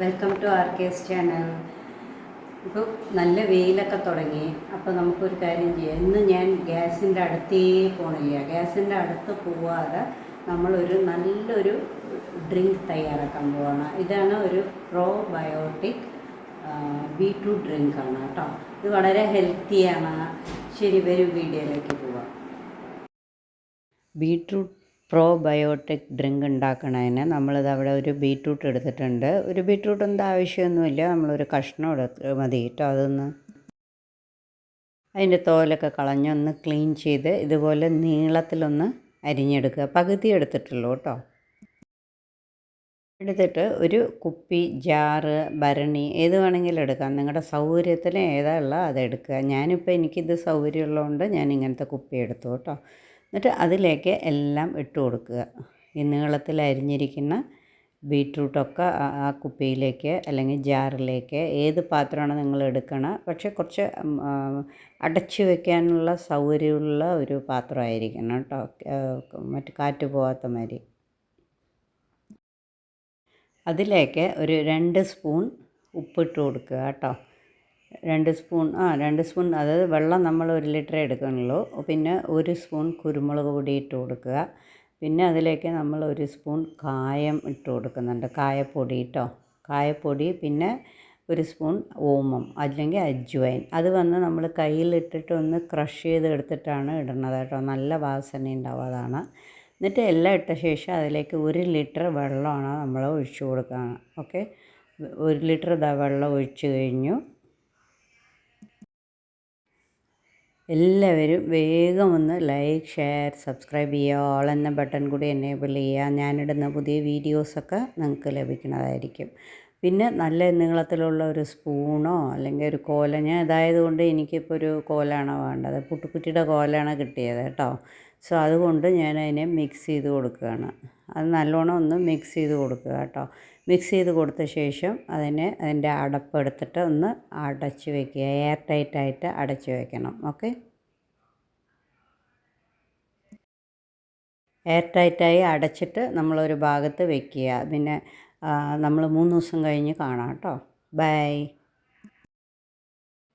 Welcome to R K S channel ഇപ്പോൾ നല്ല വെയിലൊക്കെ തുടങ്ങി. അപ്പോൾ നമുക്കൊരു കാര്യം ചെയ്യാം. ഇന്ന് ഞാൻ ഗ്യാസിന്റെ അടുത്തേ പോണില്ല. ഗ്യാസിന്റെ അടുത്ത് പോവാതെ നമ്മളൊരു നല്ലൊരു ഡ്രിങ്ക് തയ്യാറാക്കാൻ പോവാണ്. ഇതാണ് ഒരു പ്രോബയോട്ടിക് ബീട്രൂട്ട് ഡ്രിങ്കാണ് കേട്ടോ. ഇത് വളരെ ഹെൽത്തിയാണ്. ശരി വരും വീഡിയോയിലേക്ക് പോവാം. ബീട്രൂട്ട് പ്രോബയോട്ടിക് ഡ്രിങ്ക് ഉണ്ടാക്കണതിന് നമ്മളിത് അവിടെ ഒരു ബീട്രൂട്ട് എടുത്തിട്ടുണ്ട്. ഒരു എന്താ ആവശ്യമൊന്നുമില്ല. നമ്മളൊരു കഷ്ണം എടുത്ത് മതി കേട്ടോ അതൊന്ന്. അതിന്റെ തോലൊക്കെ കളഞ്ഞൊന്ന് ക്ലീൻ ചെയ്ത് ഇതുപോലെ നീളത്തിലൊന്ന് അരിഞ്ഞെടുക്കുക. പകുതി എടുത്തിട്ടുള്ളൂ കേട്ടോ. എടുത്തിട്ട് ഒരു കുപ്പി ജാറ് ഭരണി ഏത് വേണമെങ്കിലും എടുക്കാം. നിങ്ങളുടെ സൗകര്യത്തിന് ഏതാ ഉള്ള അതെടുക്കുക ഞാനിപ്പോൾ എനിക്കിത് സൗകര്യമുള്ളതുകൊണ്ട് ഞാൻ ഇങ്ങനത്തെ കുപ്പി എടുത്തു കേട്ടോ. എന്നിട്ട് അതിലേക്ക് എല്ലാം ഇട്ട് കൊടുക്കുക. ഈ നീളത്തിൽ അരിഞ്ഞിരിക്കുന്ന ബീട്രൂട്ടൊക്കെ ആ- കുപ്പിയിലേക്ക് അല്ലെങ്കിൽ ജാറിലേക്ക് ഏത് പാത്രമാണ് നിങ്ങൾ എടുക്കണം പക്ഷേ കുറച്ച് അടച്ചു വെക്കാനുള്ള സൗകര്യമുള്ള ഒരു പാത്രമായിരിക്കണം കേട്ടോ. മറ്റ് കാറ്റ് പോകാത്ത മാതിരി. അതിലേക്ക് ഒരു രണ്ട് സ്പൂൺ ഉപ്പിട്ട് കൊടുക്കുക കേട്ടോ. രണ്ട് സ്പൂൺ ആ രണ്ട് സ്പൂൺ അതായത് വെള്ളം നമ്മൾ ഒരു ലിറ്റർ എടുക്കണുള്ളൂ പിന്നെ ഒരു സ്പൂൺ കുരുമുളക് പൊടി ഇട്ട് കൊടുക്കുക. പിന്നെ അതിലേക്ക് നമ്മൾ ഒരു സ്പൂൺ കായം ഇട്ട് കൊടുക്കുന്നുണ്ട്. കായപ്പൊടി കേട്ടോ കായപ്പൊടി പിന്നെ ഒരു സ്പൂൺ ഓമം അല്ലെങ്കിൽ അജ്വൈൻ. അത് വന്ന് നമ്മൾ കയ്യിലിട്ടിട്ട് ഒന്ന് ക്രഷ് ചെയ്ത് എടുത്തിട്ടാണ് ഇടുന്നത് കേട്ടോ. നല്ല വാസന ഉണ്ടാവും അതാണ്. എന്നിട്ട് എല്ലാം ഇട്ട ശേഷം അതിലേക്ക് ഒരു ലിറ്റർ വെള്ളമാണ് നമ്മൾ ഒഴിച്ചു കൊടുക്കുക. ഓക്കെ? ഒരു ലിറ്റർ വെള്ളം ഒഴിച്ചു കഴിഞ്ഞു. എല്ലാവരും വേഗം ഒന്ന് ലൈക്ക് ഷെയർ സബ്സ്ക്രൈബ് ചെയ്യുക. ഓൾ എന്ന ബട്ടൺ കൂടി എനേബിൾ ചെയ്യുക. ഞാനിടുന്ന പുതിയ വീഡിയോസൊക്കെ നിങ്ങൾക്ക് ലഭിക്കുന്നതായിരിക്കും. പിന്നെ നല്ല നീളത്തിലുള്ള ഒരു സ്പൂണോ അല്ലെങ്കിൽ ഒരു കോല ഞാൻ ഇതായതുകൊണ്ട് എനിക്കിപ്പോൾ ഒരു കോലാണ് വേണ്ടത്. പുട്ടുക്കുറ്റിയുടെ കോലാണ് കിട്ടിയത് കേട്ടോ. സോ അതുകൊണ്ട് ഞാൻ അതിനെ മിക്സ് ചെയ്ത് കൊടുക്കുകയാണ്. അത് നല്ലോണം ഒന്ന് മിക്സ് ചെയ്ത് കൊടുക്കുക കേട്ടോ. മിക്സ് ചെയ്ത് കൊടുത്ത ശേഷം അതിനെ അതിന്റെ അടപ്പെടുത്തിട്ട് ഒന്ന് അടച്ച് വെക്കുക. എയർ ടൈറ്റായിട്ട് അടച്ച് വെക്കണം. ഓക്കെ? എയർ ടൈറ്റായി അടച്ചിട്ട് നമ്മളൊരു ഭാഗത്ത് വെക്കുക. പിന്നെ നമ്മൾ മൂന്ന് ദിവസം കഴിഞ്ഞ് കാണാം കേട്ടോ. ബൈ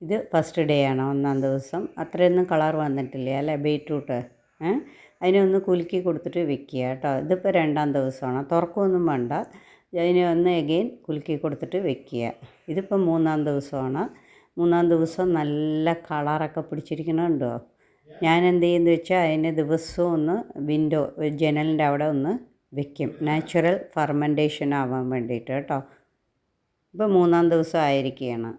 ഇത് ഫസ്റ്റ് ഡേ ആണ്? ഒന്നാം ദിവസം. അത്രയൊന്നും കളർ വന്നിട്ടില്ല? അല്ലേ? ഏ? അതിനെ ഒന്ന് കുലുക്കി കൊടുത്തിട്ട് വെക്കുക കേട്ടോ. ഇതിപ്പോൾ രണ്ടാം ദിവസമാണ്. തുറക്കൊന്നും വേണ്ട. അതിനെ ഒന്ന് എഗെയിൻ കുലുക്കി കൊടുത്തിട്ട് വെക്കുക. ഇതിപ്പോൾ മൂന്നാം ദിവസമാണ്. മൂന്നാം ദിവസം നല്ല കളറൊക്കെ പിടിച്ചിരിക്കണുണ്ടോ ഞാൻ എന്ത് ചെയ്യുന്നത് വെച്ചാൽ അതിനെ ദിവസവും ഒന്ന് വിൻഡോ ജനലിന്റെ അവിടെ ഒന്ന് വെക്കും. നാച്ചുറൽ ഫർമെന്റേഷൻ ആവാൻ വേണ്ടിയിട്ട് കേട്ടോ. ഇപ്പോൾ മൂന്നാം ദിവസം ആയിരിക്കുകയാണ്.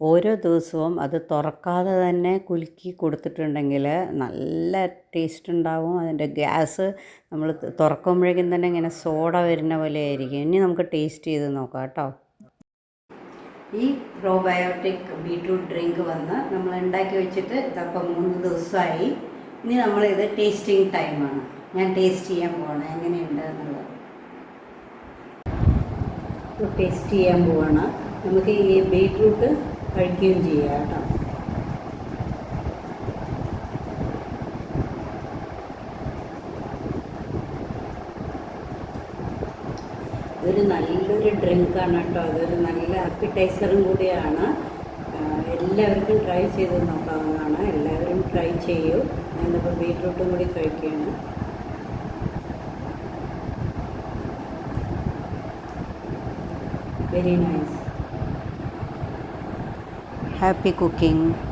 ഓരോ ദിവസവും അത് തുറക്കാതെ തന്നെ കുലുക്കി കൊടുത്തിട്ടുണ്ടെങ്കിൽ നല്ല ടേസ്റ്റ് ഉണ്ടാവും. അതിന്റെ ഗ്യാസ് നമ്മൾ തുറക്കുമ്പോഴേക്കും തന്നെ ഇങ്ങനെ സോഡ വരുന്ന പോലെ ആയിരിക്കും. ഇനി നമുക്ക് ടേസ്റ്റ് ചെയ്ത് നോക്കാം കേട്ടോ. ഈ പ്രോബയോട്ടിക് ബീട്രൂട്ട് ഡ്രിങ്ക് വന്ന് നമ്മൾ ഉണ്ടാക്കി വെച്ചിട്ട് ഇതപ്പം മൂന്ന് ദിവസമായി. ഇനി നമ്മളിത് ടേസ്റ്റിംഗ് ടൈമാണ് ഞാൻ ടേസ്റ്റ് ചെയ്യാൻ പോവാണ്. എങ്ങനെയുണ്ട് എന്നുള്ളത്. ടേസ്റ്റ് ചെയ്യാൻ പോവാണ്. നമുക്ക് ഈ ബീറ്റ്റൂട്ട് കഴിക്കുകയും ചെയ്യാം കേട്ടോ. ഇതൊരു നല്ലൊരു ഡ്രിങ്കാണ് കേട്ടോ. അതൊരു നല്ല അപ്പിറ്റൈസറും കൂടിയാണ്. എല്ലാവർക്കും ട്രൈ ചെയ്ത് നോക്കാവുന്നതാണ്. എല്ലാവരും ട്രൈ ചെയ്യൂ. ഞാനിപ്പോൾ ബീറ്റ്റൂട്ടും കൂടി കഴിക്കുകയാണ്. very nice. Happy cooking.